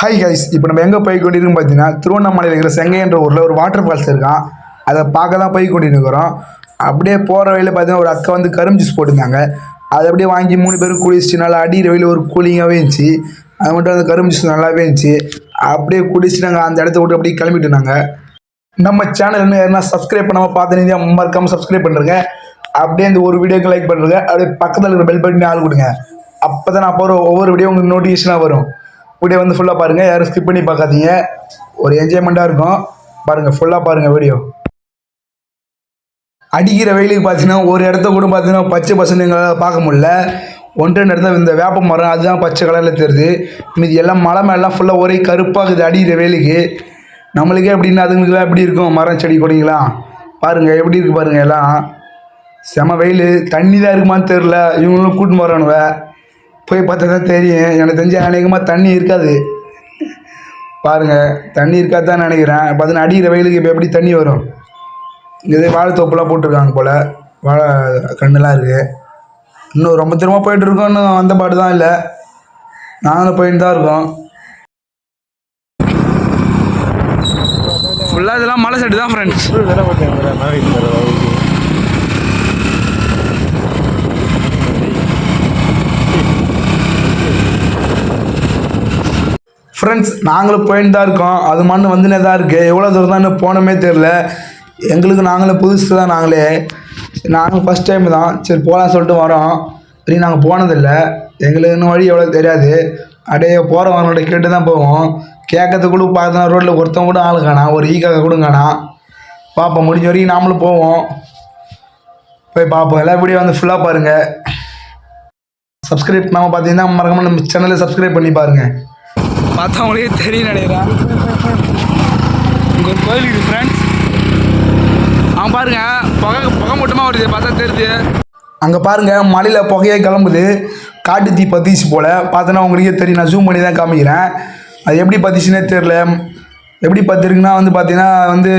Hi guys இப்போ நம்ம எங்கே போய் கொண்டிருக்கோம் பார்த்தீங்கன்னா திருவண்ணாமலையில் இருக்கிற செங்கைன்ற ஊரில் ஒரு வாட்டர் ஃபால்ஸ் இருக்கான் அதை பார்க்க தான் போய் கொண்டிருக்கிறோம். அப்படியே போகிற வழியில் பார்த்தீங்கன்னா ஒரு அக்கா வந்து கரும் ஜூஸ் போட்டிருந்தாங்க. அதை அப்படியே வாங்கி மூணு பேரும் குளிச்சுட்டு நல்லா அடிக்கிற வழியில் ஒரு கூலிங்காகவே இருந்துச்சு. அது மட்டும் அந்த கரும் ஜூஸ் நல்லாவே இருந்துச்சு. அப்படியே குடிச்சு நாங்கள் அந்த இடத்த விட்டு அப்படியே கிளம்பிட்டு நாங்கள் நம்ம சேனல் என்ன யாருன்னா சப்ஸ்கிரைப் பண்ணாமல் பார்த்து மறக்காமல் சப்ஸ்கிரைப் பண்ணுறங்க அப்படியே இந்த ஒரு வீடியோக்கு லைக் பண்ணுறேங்க அப்படியே பக்கத்தில் இருக்கிற பெல் பட்டனே ஆள் கொடுங்க. அப்போ தான் நான் போகிற ஒவ்வொரு வீடியோ உங்களுக்கு நோட்டிஃபிகேஷனாக வரும். வீடியோ வந்து ஃபுல்லாக பாருங்கள் யாரும் ஸ்கிப் பண்ணி பார்க்காதீங்க. ஒரு என்ஜாய்மெண்ட்டாக இருக்கும். பாருங்கள் ஃபுல்லாக பாருங்கள் வீடியோ அடிக்கிற வெயிலுக்கு பார்த்தீங்கன்னா ஒரு இடத்த கூட பார்த்தீங்கன்னா பச்சை பசங்க எங்களால் பார்க்க முடில ஒன்று ரெண்டு இடத்துல இந்த வேப்ப மரம் அதுதான் பச்சை கலரில் தெரியுது. மீதி எல்லாம் மலை மேலாம் ஃபுல்லாக ஒரே கருப்பாகுது அடிக்கிற வெயிலுக்கு. நம்மளுக்கே எப்படின்னா அதுங்களுக்குலாம் எப்படி இருக்கும்? மரம் செடி கொடிங்களாம் பாருங்கள் எப்படி இருக்குது பாருங்கள் எல்லாம். செம வெயில். தண்ணி தான் இருக்குமான்னு தெரில இவங்களும் கூட்டின்னு போகிறானுவ போய் பார்த்தா தான் தெரியும். எனக்கு தெரிஞ்சு அநேகமாக தண்ணி இருக்காது. பாருங்கள் தண்ணி இருக்காது தான் நினைக்கிறேன். பார்த்தீங்கன்னா அடிக்கிற வெயிலுக்கு இப்போ எப்படி தண்ணி வரும்? இதே வாழைத்தோப்புலாம் போட்டிருக்காங்க போல். வாழை கண்ணுலாம் இருக்குது இன்னும் ரொம்ப தூரமாக போயிட்டுருக்கோம் இன்னும் அந்த பாடு தான் இல்லை. நாங்களும் போயிட்டு தான் இருக்கோம். ஃபுல்லாக இதெல்லாம் மலை சைடு தான் ஃப்ரெண்ட்ஸ் ஃப்ரெண்ட்ஸ் நாங்களும் போயிட்டு தான் இருக்கோம். அது மண்ணு வந்துனே தான் இருக்குது எவ்வளோ தூரம் தான் இன்னும் போனோமே தெரில எங்களுக்கு நாங்களே புதுசு தான் நாங்களே. நாங்கள் ஃபஸ்ட் டைம் தான். சரி போகலாம் சொல்லிட்டு வரோம். சரி நாங்கள் போனதில்லை. எங்களுக்கு இன்னும் வழி எவ்வளோ தெரியாது. அப்படியே போகிறவங்களோட கேட்டு தான் போவோம். கேட்கறதுக்குள்ள பார்த்தா ரோட்டில் ஒருத்தன் கூட ஆள் காணா. ஒரு ஈக்காக கூட காணா. பார்ப்போம் முடிஞ்ச வரைக்கும் நாமளும் போவோம். போய் பார்ப்போம் எல்லா வீடியோ வந்து ஃபுல்லாக பாருங்கள் சப்ஸ்கிரைப் நம்ம பார்த்தீங்கன்னா மறக்காமல் நம்ம சேனலை சப்ஸ்கிரைப் பண்ணி பாருங்கள் பார்த்தவங்களே தெரியும் நினைக்கிறேன் இங்கே ஒரு கோயில் இருக்குது ஃப்ரெண்ட்ஸ் அவன் பாருங்க. புகை புகை மூட்டமாக வருது பார்த்தா தெரியுது. அங்கே பாருங்க மலையில் புகையே கிளம்புது. காட்டு தீ பத்திச்சு போல். பார்த்தோன்னா உங்களுக்கே தெரியும். நான் ஜூம் பண்ணி தான் காமிக்கிறேன். அது எப்படி பத்திச்சுன்னே தெரில எப்படி பத்திருக்குன்னா வந்து பார்த்தீங்கன்னா வந்து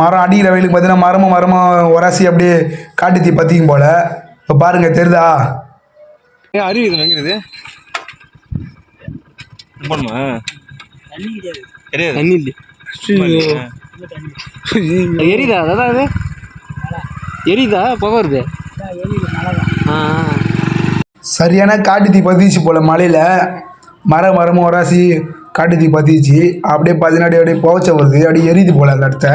மரம் அடிக்கிற வெயிலுக்கு பார்த்தீங்கன்னா மரமும் மரமும் உரசி அப்படியே காட்டு தீ பற்றிக்கும் போல். இப்போ பாருங்கள் தெரியுதா? ஏன் அருவி இது? எங்கிறது போணுமா தெரியாது தண்ணி இல்லை எரியுதா? அதான் அது? எரியுதா? புகை வருது. சரியான காட்டு தீ பற்றிச்சு போல் மலையில் மரம் மரமும் உராசி காட்டு தீ பற்றிச்சு அப்படியே பார்த்தீங்கன்னா அப்படியே அப்படியே புகச்ச வருது. அப்படியே எரியுது போல் அந்த இடத்த.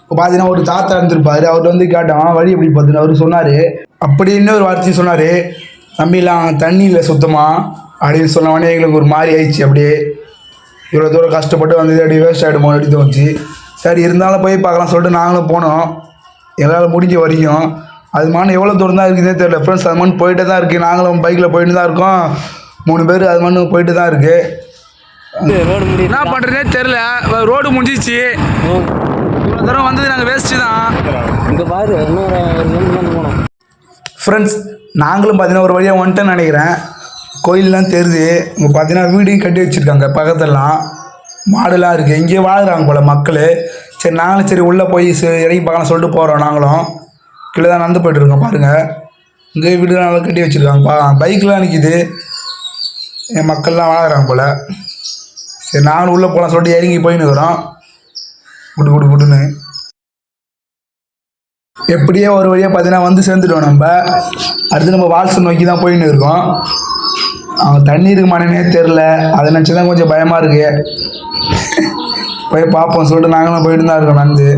இப்போ பார்த்தீங்கன்னா ஒரு தாத்தா இருந்திருப்பாரு. அவர்கிட்ட வந்து கேட்டோம் வழி எப்படி பார்த்துன்னு அவர் சொன்னார். அப்படி இன்னொரு வார்த்தையும் சொன்னார். தம்பிலாம் தண்ணி இல்லை சுத்தமாக அப்படின்னு சொன்ன உடனே எங்களுக்கு ஒரு மாதிரி ஆயிடுச்சு. அப்படியே இவ்வளோ தூரம் கஷ்டப்பட்டு வந்தது அப்படியே வேஸ்ட் ஆகிடுமோ அப்படி தோணுச்சு. சரி இருந்தாலும் போய் பார்க்கலாம் சொல்லிட்டு நாங்களும் போனோம். எங்களால் முடிஞ்ச வரைக்கும். அது மாதிரி எவ்வளோ தூரம் தான் இருக்குதுன்னே தெரியல. ஃப்ரெண்ட்ஸ் அது மாதிரி போயிட்டு தான் இருக்குது நாங்களும் பைக்கில் போயிட்டு தான் இருக்கோம். மூணு பேர் அது மாதிரி போயிட்டு தான் இருக்குது என்ன பண்ணுறதே தெரில ரோடு முடிஞ்சிச்சு இவ்வளோ தூரம் வந்தது நாங்கள் வேஸ்ட்டு தான். இங்கே பாரு இன்னொரு ஃப்ரெண்ட்ஸ் நாங்களும் பார்த்தீங்கன்னா ஒரு வழியாக வந்துட்டேன்னு நினைக்கிறேன். கோயிலெலாம் தெரியுது இங்கே பார்த்தீங்கன்னா வீடையும் கட்டி வச்சுருக்காங்க. பக்கத்துலலாம் மாடுலாம் இருக்குது இங்கேயே வாழ்கிறாங்க போல் மக்கள். சரி நாங்களும் சரி உள்ளே போய் சரி இறங்கி பார்க்கலாம் சொல்லிட்டு போகிறோம் நாங்களும். கீழே தான் நடந்து போய்ட்டுருக்கோம் பாருங்கள் இங்கே வீடுலாம் நல்லா கட்டி வச்சுருக்காங்கப்பா பைக்லாம் நிற்கிது என் மக்கள்லாம் வாழ்கிறாங்க போல். சரி நாங்களும் உள்ளே போகலாம் சொல்லிட்டு இறங்கி போயின்னு இருக்கிறோம் குடு குடு குடுன்னு எப்படியோ ஒரு வழியாக பார்த்தீங்கன்னா வந்து சேர்ந்துட்டோம் நம்ம. அடுத்து நம்ம வால்சன் நோக்கி தான் போயின்னு இருக்கோம். அவன் தண்ணி இருக்குமானே தெரில அதை நினச்சி தான் கொஞ்சம் பயமாக இருக்கு. போய் பார்ப்போம் சொல்லிட்டு நாங்களும் போயிட்டு தான் இருக்கோம் நடந்து.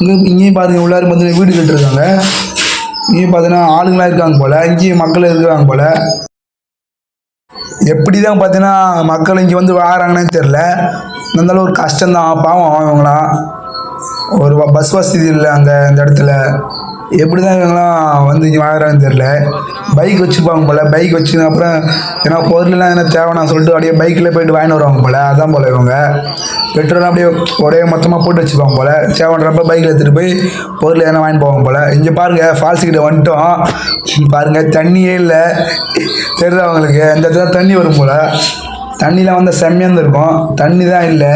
இங்கே இங்கேயும் பாருங்க உள்ளாரும் பார்த்தீங்கன்னா வீடு கட்டிருக்காங்க இங்கேயும் பார்த்தீங்கன்னா ஆளுங்களாம் இருக்காங்க போல். இங்கேயும் மக்கள் இருக்கிறாங்க போல். எப்படி தான் பார்த்தீங்கன்னா மக்கள் இங்கே வந்து வாராங்கன்னே தெரில இருந்தாலும் ஒரு கஷ்டம்தான். பாவம் இவங்களாம். ஒரு பஸ் வசதி இல்லை அந்த இந்த இடத்துல. எப்படி தான் இவங்களாம் வந்து இங்கே வாங்குறாங்கன்னு தெரில பைக் வச்சுருப்பாங்க போல் பைக் வச்சு அப்புறம் ஏன்னா பொருள்லாம் என்ன தேவைன்னா சொல்லிட்டு அப்படியே பைக்கில் போயிட்டு வாங்கிட்டு வருவாங்க போல் அதான் போல் இவங்க. பெட்ரோல் அப்படியே ஒரே மொத்தமாக போட்டு வச்சுப்பாங்க போல் தேவைன்றப்ப பைக்கில் எடுத்துகிட்டு போய் பொருள் எதனா வாங்கிட்டு போவாங்க போல். இங்கே பாருங்கள் ஃபால்ஸ் கிட்ட வந்துட்டோம். பாருங்கள் தண்ணியே இல்லை. தெரியுது அவங்களுக்கு இந்த இடத்துல தண்ணி வரும் போல். தண்ணிலாம் வந்து செம்மையாக இருந்திருக்கும். தண்ணி தான் இல்லை.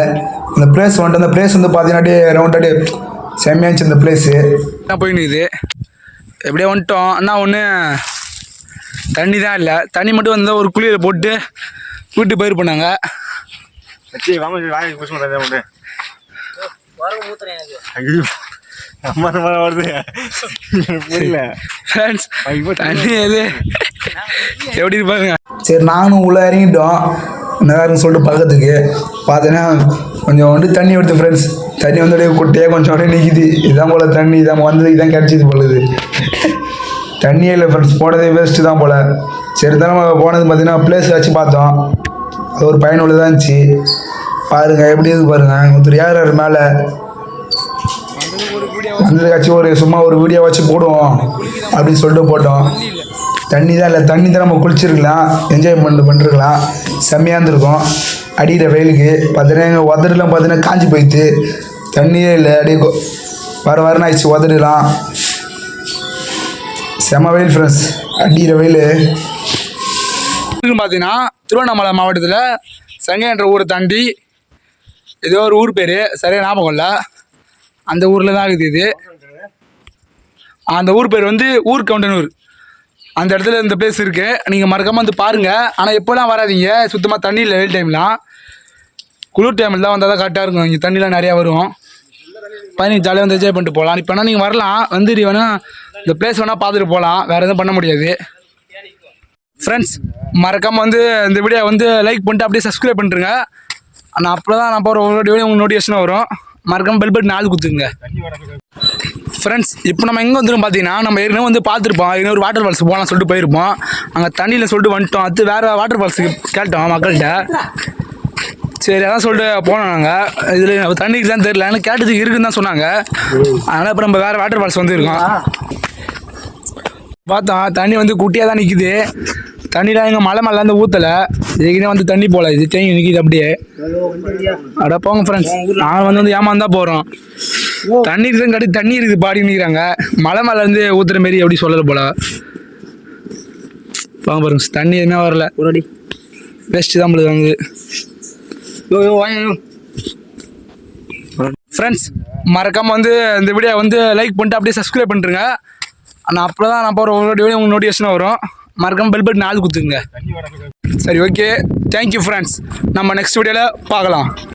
அந்த பிளேஸ் வந்துட்டு அந்த பிளேஸ் வந்து பார்த்தீங்கன்னா அப்படியே ரவுண்ட் அப்படியே செம்மையாக இருந்துச்சு இந்த பிளேஸு தான் போயினுக்குது எப்படியே வந்துட்டோம். அண்ணா ஒன்று தண்ணி தான் இல்லை. தண்ணி மட்டும் வந்து ஒரு குளியலை போட்டு வீட்டு பயிர் பண்ணாங்க எப்படி இருப்பாருங்க சரி நானும் உள்ளே இறங்கிட்டோம். நேரம் சொல்லிட்டு பக்கத்துக்கு பார்த்தீங்கன்னா கொஞ்சம் வந்து தண்ணி வருது ஃப்ரெண்ட்ஸ் தண்ணி வந்து அப்படியே குட்டையாக கொஞ்சம் அப்படியே நிற்கிது இதான் போல் தண்ணி இதான் வந்தது இதான் கிடச்சிது போலுது தண்ணியே இல்லை ஃப்ரெண்ட்ஸ் போனதே வேஸ்ட்டு தான் போல். சரி தான் நம்ம போனது பார்த்தீங்கன்னா பிளேஸ் வச்சு பார்த்தோம். அது ஒரு பயனுள்ளதாக இருந்துச்சு. பாருங்கள் எப்படி இருக்கு பாருங்கள் ஒருத்தர் யார் யார் மேலே. வந்ததுக்காச்சும் ஒரு சும்மா ஒரு வீடியோ வச்சு போடுவோம். அப்படின்னு சொல்லிட்டு போட்டோம். தண்ணி தான் இல்லை தண்ணி தான் நம்ம குளிச்சிருக்கலாம் என்ஜாய் பண்ணி பண்ணிருக்கலாம். செம்மையாக இருந்திருக்கும். அடிக்கிற வெயிலுக்கு பார்த்தீங்கன்னா எங்கள் உதடுலாம் பார்த்தீங்கன்னா காஞ்சி போயிட்டு தண்ணியே இல்லை அப்படியே வர வரன்னு ஆயிடுச்சு உதடுலாம். செம வெயில் ஃப்ரெண்ட்ஸ் அடிக்கிற வெயில். பார்த்தீங்கன்னா திருவண்ணாமலை மாவட்டத்தில் சங்கைன்ற ஊரை தாண்டி ஏதோ ஒரு ஊர் பேர் சரியாக ஞாபகம் இல்லை. அந்த ஊரில் தான் இருக்குது இது. அந்த ஊர் பேர் வந்து ஊர் கவுண்டனூர். அந்த இடத்துல இந்த பிளேஸ் இருக்குது நீங்கள் மறக்காமல் வந்து பாருங்கள் ஆனால் எப்போல்லாம் வராதீங்க. சுத்தமாக தண்ணி இல்லை வெயில் டைம்லாம் குளிர் டைமில் தான் வந்தால் தான் கரெக்டாக இருக்கும். இங்கே தண்ணிலாம் நிறையா வரும். பதினஞ்சு ஜாலியாக வந்து என்ஜாய் பண்ணிட்டு போகலாம். இப்போ வேணால் நீங்கள் வரலாம். வந்துட்டு வேணால் இந்த பிளேஸ் வேணால் பார்த்துட்டு போகலாம். வேறு எதுவும் பண்ண முடியாது. ஃப்ரெண்ட்ஸ் மறக்காமல் வந்து இந்த வீடியோ வந்து லைக் பண்ணிட்டு அப்படியே சப்ஸ்கிரைப் பண்ணுறேங்க நான் அப்போ தான் நான் போகிற ஒரு வீடியோ உங்களுக்கு நோட்டிஃபிகேஷன் வரும். மறக்காமல் பெல் பட்டன் நாலு குத்துங்க ஃப்ரெண்ட்ஸ் இப்போ நம்ம எங்கே வந்துடும் பார்த்தீங்கன்னா நம்ம ஏற்கனவே வந்து பார்த்துருப்போம். ஏற்கனவே ஒரு வாட்டர் ஃபால்ஸ் போகலாம் சொல்லிட்டு போயிருப்போம். அங்கே தண்ணியில் சொல்லிட்டு வந்துட்டோம். அது வேறு வாட்டர் ஃபால்ஸுக்கு கேட்டோம் மக்கள்கிட்ட. சரி அதான் சொல்லிட்டு போனோம் நாங்கள் இதில் தண்ணிக்கு தான் தெரியல. எனக்கு கேட்டதுக்கு இருக்குன்னு தான் சொன்னாங்க. அதனால் இப்போ நம்ம வேறு வாட்டர் ஃபால்ஸ் வந்துருக்கோம். பார்த்தோம் தண்ணி வந்து குட்டியாக தான் நிற்கிது தண்ணிலாம் எங்கள் மலை மேலே வந்து ஊற்றலை இதுக்குனே வந்து தண்ணி போகல இது தேங்கி நிற்கிது அப்படியே. அட போங்க ஃப்ரெண்ட்ஸ் நான் வந்து வந்து ஏமாந்தா போகிறோம் தண்ணி இருக்குது கட்டி தண்ணி இருக்குது பாடி நிற்கிறாங்க மலை மேலே இருந்து ஊற்றுற மாரி எப்படி சொல்லலை போல. போங்க பாருங்க தண்ணி எதுவுமே வரல. ஒரடி வேஸ்ட்டு தான் நம்மளுக்கு வந்து ஃப்ரெண்ட்ஸ் மறக்காமல் வந்து இந்த வீடியோ வந்து லைக் பண்ணிட்டு அப்படியே சப்ஸ்கிரைப் பண்ணிருங்க. நான் அப்போ தான் நான் போகிற ஒரு வீடியோ உங்களுக்கு நோட்டிஃபிகேஷன் வரும். மறக்காமல் பெல் பட்டன் நாலு குத்துங்க. சரி ஓகே தேங்க்யூ ஃப்ரெண்ட்ஸ் நம்ம நெக்ஸ்ட் வீடியோவில் பார்க்கலாம்.